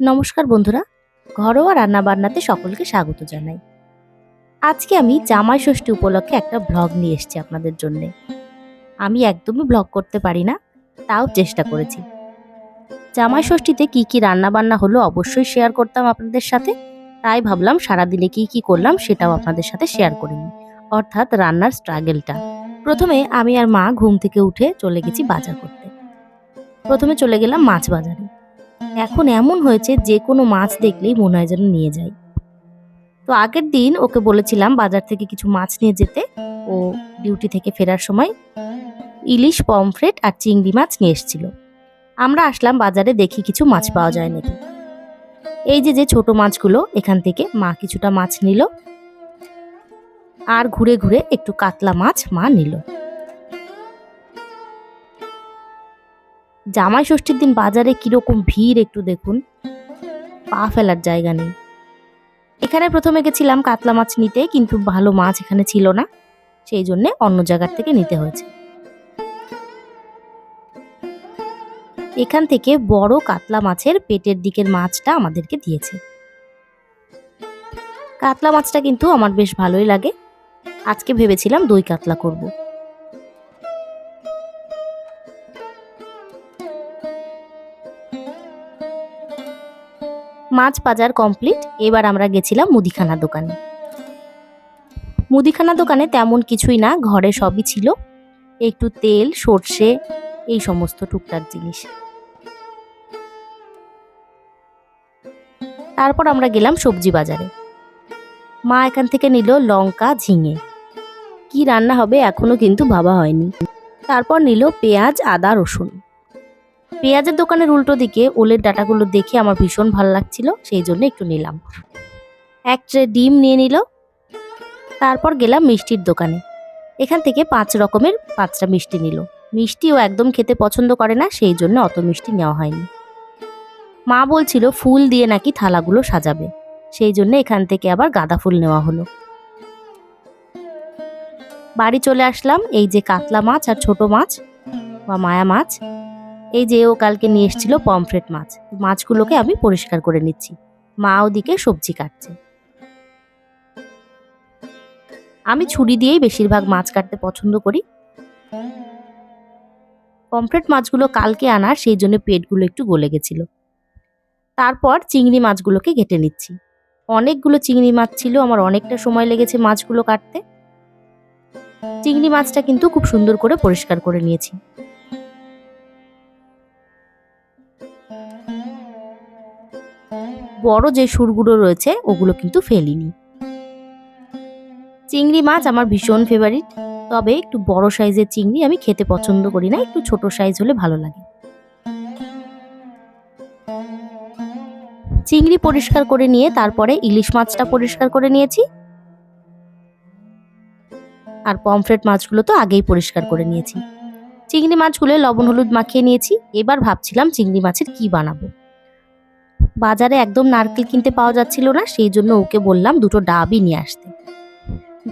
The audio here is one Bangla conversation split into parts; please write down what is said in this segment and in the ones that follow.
নমস্কার বন্ধুরা, ঘরোয়া রান্না বান্নাতে সকলকে স্বাগত জানাই। আজকে আমি জামাই ষষ্ঠী উপলক্ষে একটা ব্লগ নিয়ে এসেছি আপনাদের জন্য। আমি একদমই ব্লগ করতে পারি না, তাও চেষ্টা করেছি। জামাই ষষ্ঠীতে কি কি রান্না বান্না হলো অবশ্যই শেয়ার করতাম আপনাদের সাথে, তাই ভাবলাম সারাদিনে কি কি করলাম সেটাও আপনাদের সাথে শেয়ার করে নিই, অর্থাৎ রান্নার স্ট্রাগেলটা। প্রথমে আমি আর মা ঘুম থেকে উঠে চলে গেছি বাজার করতে। প্রথমে চলে গেলাম মাছ বাজারে। এখন এমন হয়েছে যে কোনো মাছ দেখলেই মনে হয় যেন নিয়ে যাই তো আগের দিন ওকে বলেছিলাম বাজার থেকে কিছু মাছ নিয়ে যেতে। ও ডিউটি থেকে ফেরার সময় ইলিশ, পমফ্রেট আর চিংড়ি মাছ নিয়ে এসেছিল। আমরা আসলাম বাজারে দেখি কিছু মাছ পাওয়া যায় নাকি। এই যে যে ছোট মাছগুলো, এখান থেকে মা কিছুটা মাছ নিল। আর ঘুরে ঘুরে একটু কাতলা মাছ মা নিল। জামাই ষষ্ঠীর দিন বাজারে কীরকম ভিড় একটু দেখুন। পা ফেলার জায়গা নেই। এখানে প্রথমে গেছিলাম কাতলা মাছ নিতে, কিন্তু ভালো মাছ এখানে ছিল না। সেই জন্য অন্য জায়গার থেকে নিতে হয়েছে। এখান থেকে বড় কাতলা মাছের পেটের দিকের মাছটা আমাদেরকে দিয়েছে। কাতলা মাছটা কিন্তু আমার বেশ ভালোই লাগে। আজকে ভেবেছিলাম দই কাতলা করব। মাছ বাজার কমপ্লিট, এবার আমরা গেছিলাম মুদিখানা দোকানে। মুদিখানা দোকানে তেমন কিছুই না, ঘরে সবই ছিল। একটু তেল, সর্ষে, এই সমস্ত টুকটাক জিনিস। তারপর আমরা গেলাম সবজি বাজারে। মা এখান থেকে নিল লঙ্কা, ঝিঙে। কি রান্না হবে এখনও কিন্তু ভাবা হয়নি। তারপর নিল পেঁয়াজ, আদা, রসুন। পেঁয়াজের দোকানের উল্টো দিকে ওলের ডাটাগুলো দেখে আমার ভীষণ ভালো লাগছিল, সেই জন্য একটু নিলাম। এক ট্রে ডিম নিয়ে নিল। তারপর গেলাম মিষ্টির দোকানে। এখান থেকে পাঁচ রকমের পাঁচটা মিষ্টি নিল। মিষ্টিও একদম খেতে পছন্দ করে না, সেই জন্য অত মিষ্টি নেওয়া হয়নি। মা বলছিল, ফুল দিয়ে নাকি থালাগুলো সাজাবে। সেই জন্য এখান থেকে আবার গাঁদা ফুল নেওয়া হলো। বাড়ি চলে আসলাম, এই যে কাতলা মাছ আর ছোট মাছ বা মায়া মাছ। এই যে ও কালকে নিয়ে এসেছিল পমফ্রেট মাছ, মাছগুলোকে আমি পরিষ্কার করে নিচ্ছি। মা ওদিকে সবজি কাটছে। আমি ছুরি দিয়েই বেশিরভাগ মাছ কাটতে পছন্দ করি। পমফ্রেট মাছগুলো কালকে আনার, সেই জন্য পেটগুলো একটু গলে গেছিল। তারপর চিংড়ি মাছগুলোকে কেটে নিচ্ছি। অনেকগুলো চিংড়ি মাছ ছিল, আমার অনেকটা সময় লেগেছে মাছগুলো কাটতে। চিংড়ি মাছটা কিন্তু খুব সুন্দর করে পরিষ্কার করে নিয়েছি। বড় যে সুরগুলো রয়েছে, ওগুলো কিন্তু ফেলিনি। চিংড়ি মাছ আমার ভীষণ ফেভারিট তবে একটু বড় সাইজের চিংড়ি আমি খেতে পছন্দ করি না, একটু ছোট সাইজ হলে ভালো লাগে। চিংড়ি পরিষ্কার করে নিয়ে, তারপরে ইলিশ মাছটা পরিষ্কার করে নিয়েছি। আর পমফ্রেট মাছগুলো তো আগেই পরিষ্কার করে নিয়েছি। চিংড়ি মাছগুলো লবণ হলুদ মাখিয়ে নিয়েছি, এবার ভাবছিলাম চিংড়ি মাছের কি বানাবো। বাজারে একদম নারকেল কিনতে পাওয়া যাচ্ছিল না, সেই জন্য ওকে বললাম দুটো ডাবই নিয়ে আসতে।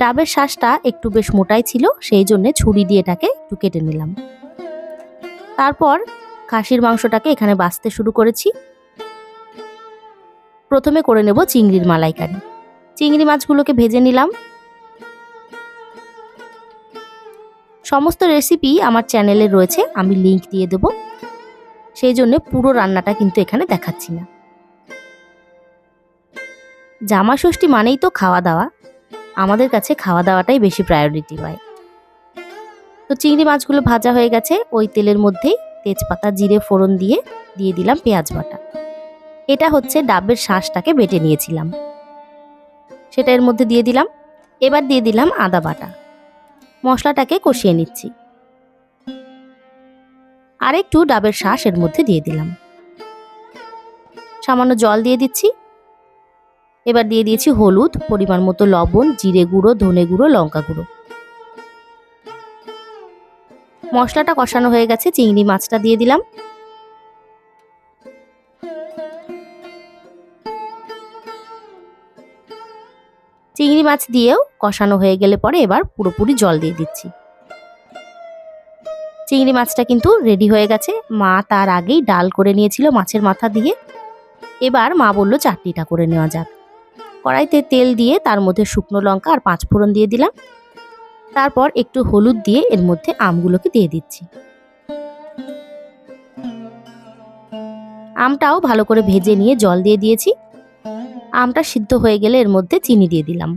ডাবের শ্বাসটা একটু বেশ মোটাই ছিল, সেই জন্য ছুরি দিয়ে এটাকে একটু কেটে নিলাম। তারপর খাসির মাংসটাকে এখানে বাছতে শুরু করেছি। প্রথমে করে নেব চিংড়ির মালাইকারি। চিংড়ি মাছগুলোকে ভেজে নিলাম। সমস্ত রেসিপি আমার চ্যানেলে রয়েছে, আমি লিংক দিয়ে দেব। সেই জন্য পুরো রান্নাটা কিন্তু এখানে দেখাচ্ছি না। জামা ষষ্ঠী মানেই তো খাওয়া দাওয়া আমাদের কাছে খাওয়া দাওয়াটাই বেশি প্রায়োরিটি হয়। তো চিংড়ি মাছগুলো ভাজা হয়ে গেছে, ওই তেলের মধ্যেই তেজপাতা, জিরে, ফোড়ন দিয়ে দিয়ে দিলাম পেঁয়াজ বাটা। এটা হচ্ছে ডাবের শাঁসটাকে বেটে নিয়েছিলাম। সেটা এর মধ্যে দিয়ে দিলাম। এবার দিয়ে দিলাম আদা বাটা। মশলাটাকে কষিয়ে নিচ্ছি। আর একটু ডাবের শাঁস এর মধ্যে দিয়ে দিলাম। সামান্য জল দিয়ে দিচ্ছি। এবার দিয়ে দিয়েছি হলুদ, পরিমাণ মতো লবণ, জিরে গুঁড়ো, ধনে গুঁড়ো, লঙ্কা গুঁড়ো। মশলাটা কষানো হয়ে গেছে, চিংড়ি মাছটা দিয়ে দিলাম। চিংড়ি মাছ দিয়েও কষানো হয়ে গেলে পরে এবার পুরোপুরি জল দিয়ে দিচ্ছি। চিংড়ি মাছটা কিন্তু রেডি হয়ে গেছে। মা তার আগেই ডাল করে নিয়েছিল মাছের মাথা দিয়ে। এবার মা বলল, চাটনিটা করে নেওয়া যাক। কড়াইতে তেল দিয়ে তার মধ্যে শুকনো লঙ্কা আর পাঁচ ফোড়ন দিয়ে দিলাম। তারপর একটু হলুদ দিয়ে এর মধ্যে আমগুলোকে দিয়ে দিচ্ছি। আমটাও ভালো করে ভেজে নিয়ে জল দিয়ে দিয়েছি। আমটা সিদ্ধ হয়ে গেলে এর মধ্যে চিনি দিয়ে দিলাম।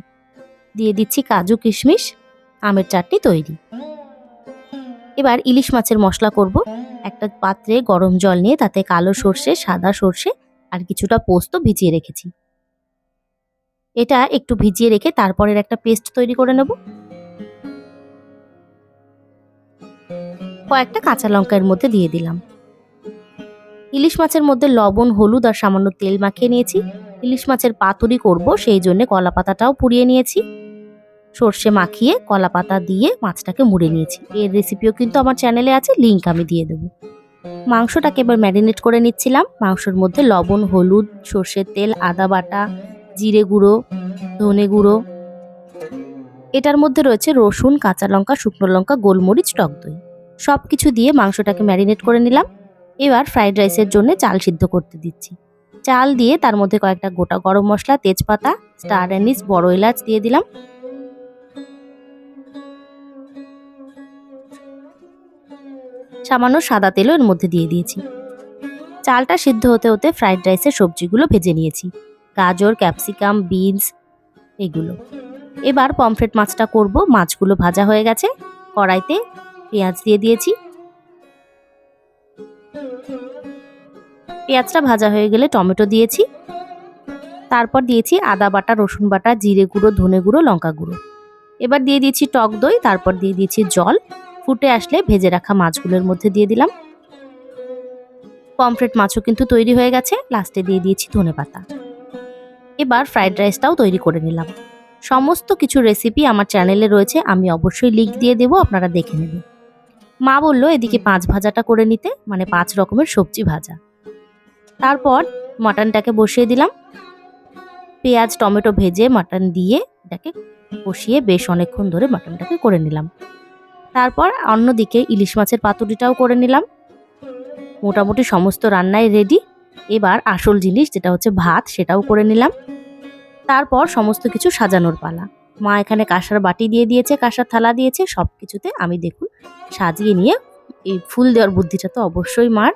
দিয়ে দিচ্ছি কাজু কিশমিশ, আমের চাটনি তৈরি। এবার ইলিশ মাছের মশলা করব। একটা পাত্রে গরম জল নিয়ে তাতে কালো সর্ষে, সাদা সর্ষে আর কিছুটা পোস্ত ভিজিয়ে রেখেছি। এটা একটু ভিজিয়ে রেখে তারপরের একটা পেস্ট তৈরি করে নেব। কয়েকটা কাঁচা লঙ্কার মধ্যে দিয়ে দিলাম। ইলিশ মাছের মধ্যে লবণ, হলুদ আর সামান্য তেল মাখিয়ে নিয়েছি। ইলিশ মাছের পাতুরি করব, সেই জন্য কলা পাতাটাও পুড়িয়ে নিয়েছি। সর্ষে মাখিয়ে কলা পাতা দিয়ে মাছটাকে মুড়ে নিয়েছি। এর রেসিপিও কিন্তু আমার চ্যানেলে আছে লিংক আমি দিয়ে দেবো। মাংসটাকে এবার ম্যারিনেট করে নিচ্ছিলাম। মাংসের মধ্যে লবণ, হলুদ, সর্ষের তেল, আদা বাটা জিরে গুঁড়ো, ধনে গুঁড়ো। এটার মধ্যে রয়েছে রসুন, কাঁচা লঙ্কা, শুকনো লঙ্কা, গোলমরিচ, টক দই। সব কিছু দিয়ে মাংসটাকে ম্যারিনেট করে নিলাম। এবার ফ্রাইড রাইসের জন্য চাল সিদ্ধ করতে দিচ্ছি। চাল দিয়ে তার মধ্যে কয়েকটা গোটা গরম মশলা, তেজপাতা, স্টার অ্যানিস, বড় এলাচ দিয়ে দিলাম। সামান্য সাদা তেলও এর মধ্যে দিয়ে দিয়েছি। চালটা সিদ্ধ হতে হতে ফ্রাইড রাইসের সবজিগুলো ভেজে নিয়েছি। গাজর, ক্যাপসিকাম, বিনস, এগুলো। এবার পমফ্রেট মাছটা করব। মাছগুলো ভাজা হয়ে গেছে। কড়াইতে পেঁয়াজ দিয়ে দিয়েছি। পেঁয়াজটা ভাজা হয়ে গেলে টমেটো দিয়েছি। তারপর দিয়েছি আদা বাটা, রসুন বাটা, জিরে গুঁড়ো, ধনে গুঁড়ো, লঙ্কা গুঁড়ো। এবার দিয়ে দিয়েছি টক দই, তারপর দিয়ে দিয়েছি জল। ফুটে আসলে ভেজে রাখা মাছগুলোর মধ্যে দিয়ে দিলাম। পমফ্রেট মাছও কিন্তু তৈরি হয়ে গেছে। লাস্টে দিয়ে দিয়েছি ধনে পাতা এবার ফ্রাইড রাইসটাও তৈরি করে নিলাম। সমস্ত কিছু রেসিপি আমার চ্যানেলে রয়েছে, আমি অবশ্যই লিঙ্ক দিয়ে দেবো, আপনারা দেখে নেবেন। মা বলল, এদিকে পাঁচ ভাজাটা করে নিতে মানে পাঁচ রকমের সবজি ভাজা। তারপর মাটনটাকে বসিয়ে দিলাম। পেঁয়াজ, টমেটো ভেজে মাটন দিয়ে এটাকে বসিয়ে বেশ অনেকক্ষণ ধরে মাটনটাকে করে নিলাম। তারপর অন্যদিকে ইলিশ মাছের পাতুরিটাও করে নিলাম। মোটামুটি সমস্ত রান্নাই রেডি এবার আসল জিনিস যেটা হচ্ছে ভাত, সেটাও করে নিলাম। তারপর সমস্ত কিছু সাজানোর পালা। মা এখানে কাঁসার বাটি দিয়ে দিয়েছে, কাঁসার থালা দিয়েছে সব কিছুতে আমি দেখুন সাজিয়ে নিয়ে, এই ফুল দেওয়ার বুদ্ধিটা তো অবশ্যই মার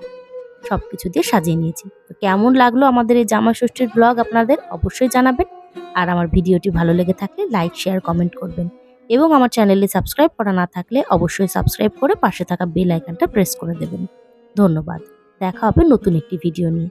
সব কিছু দিয়ে সাজিয়ে নিয়েছি। তো কেমন লাগল আমাদের এই জামা ষষ্ঠীর ব্লগ আপনাদের অবশ্যই জানাবেন। আর আমার ভিডিওটি ভালো লেগে থাকলে লাইক, শেয়ার, কমেন্ট করবেন। এবং আমার চ্যানেলে সাবস্ক্রাইব করা না থাকলে অবশ্যই সাবস্ক্রাইব করে পাশে থাকা বেল আইকনটা প্রেস করে দেবেন। ধন্যবাদ। দেখা হবে নতুন একটি ভিডিও নিয়ে।